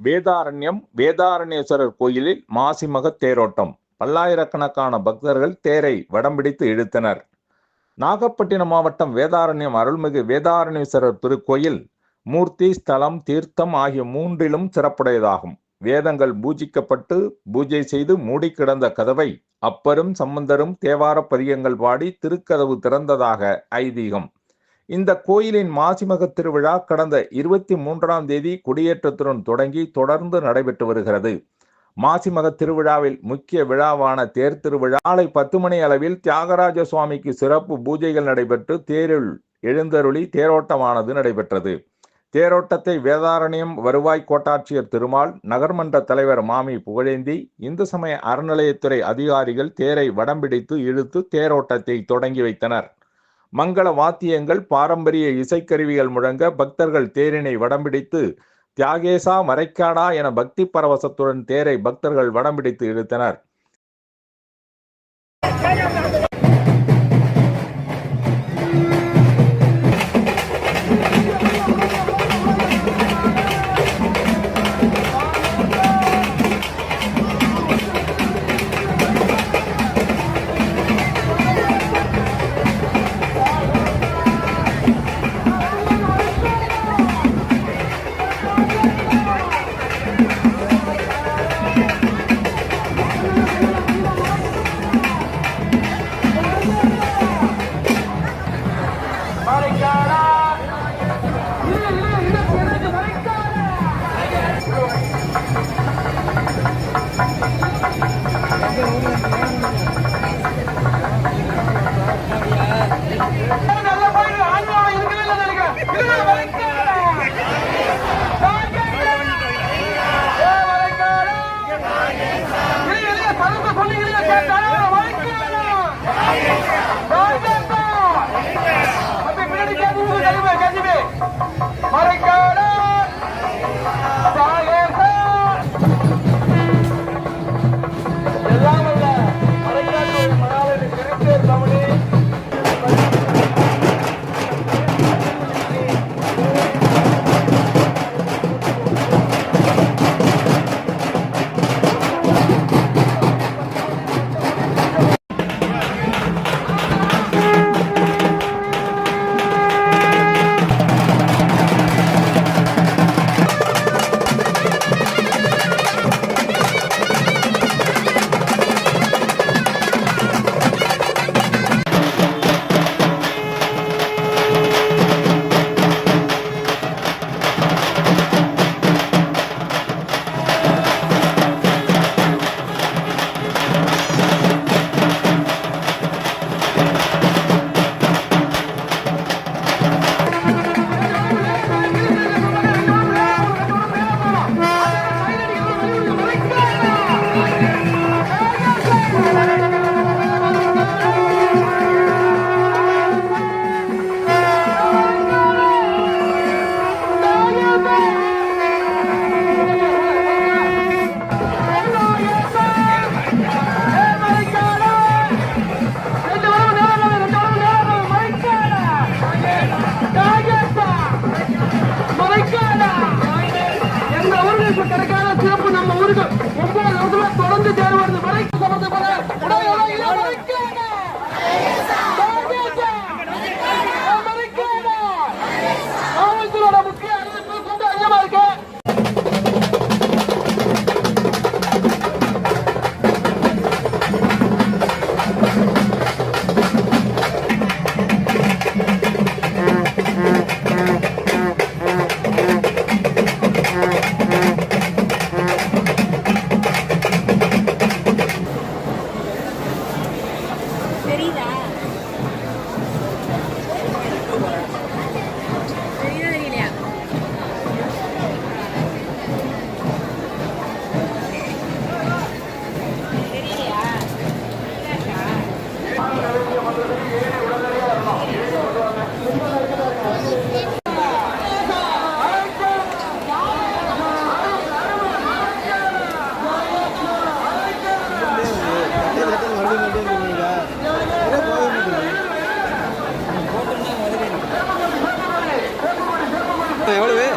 வேதாரண்யம் வேதாரண்யேஸ்வரர் கோயிலில் மாசிமக தேரோட்டம். பல்லாயிரக்கணக்கான பக்தர்கள் தேரை வடம் பிடித்து இழுத்தனர். நாகப்பட்டினம் மாவட்டம் வேதாரண்யம் அருள்மிகு வேதாரண்யேஸ்வரர் திருக்கோயில் மூர்த்தி ஸ்தலம் தீர்த்தம் ஆகிய மூன்றிலும் சிறப்புடையதாகும். வேதங்கள் பூஜிக்கப்பட்டு பூஜை செய்து மூடி கிடந்த கதவை அப்பரும் சம்பந்தரும் தேவார பதியங்கள் பாடி திருக்கதவு திறந்ததாக ஐதீகம். இந்த கோயிலின் மாசிமக திருவிழா கடந்த இருபத்தி மூன்றாம் தேதி கொடியேற்றத்துடன் தொடங்கி தொடர்ந்து நடைபெற்று வருகிறது. மாசிமக திருவிழாவில் முக்கிய விழாவான தேர் திருவிழா நாளை பத்து மணி அளவில் தியாகராஜ சுவாமிக்கு சிறப்பு பூஜைகள் நடைபெற்று தேரில் எழுந்தருளி தேரோட்டமானது நடைபெற்றது. தேரோட்டத்தை வேதாரண்யம் வருவாய் கோட்டாட்சியர் திருமால் நகர்மன்ற தலைவர் மாமி புகழேந்தி இந்து சமய அறநிலையத்துறை அதிகாரிகள் தேரை வடம்பிடித்து இழுத்து தேரோட்டத்தை தொடங்கி வைத்தனர். மங்கள வாத்தியங்கள் பாரம்பரிய இசைக்கருவிகள் முழங்க பக்தர்கள் தேரினை வடம்பிடித்து தியாகேசா மறைக்காடா என பக்தி பரவசத்துடன் தேரை பக்தர்கள் வடம்பிடித்து இழுத்தனர்.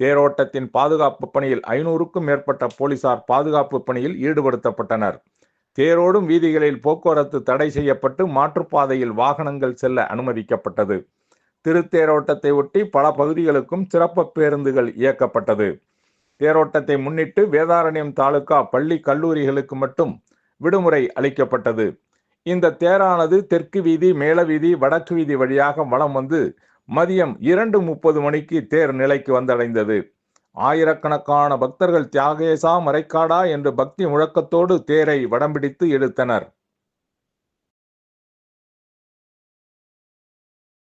தேரோட்டத்தின் பாதுகாப்பு பணியில் ஐநூறுக்கும் மேற்பட்ட போலீசார் பாதுகாப்பு பணியில் ஈடுபடுத்தப்பட்டனர். தேரோடும் வீதிகளில் போக்குவரத்து தடை செய்யப்பட்டு மாற்றுப்பாதையில் வாகனங்கள் செல்ல அனுமதிக்கப்பட்டது. திருத்தேரோட்டத்தை ஒட்டி பல பகுதிகளுக்கும் சிறப்பு பேருந்துகள் இயக்கப்பட்டது. தேரோட்டத்தை முன்னிட்டு வேதாரண்யம் தாலுகா பள்ளி கல்லூரிகளுக்கு மட்டும் விடுமுறை அளிக்கப்பட்டது. இந்த தேரானது தெற்கு வீதி மேல வீதி வடக்கு வீதி வழியாக வலம் வந்து மதியம் இரண்டு முப்பது மணிக்கு தேர் நிலைக்கு வந்தடைந்தது. ஆயிரக்கணக்கான பக்தர்கள் தியாகேசா மறைக்காடா என்று பக்தி முழக்கத்தோடு தேரை வடம்பிடித்து இழுத்தனர்.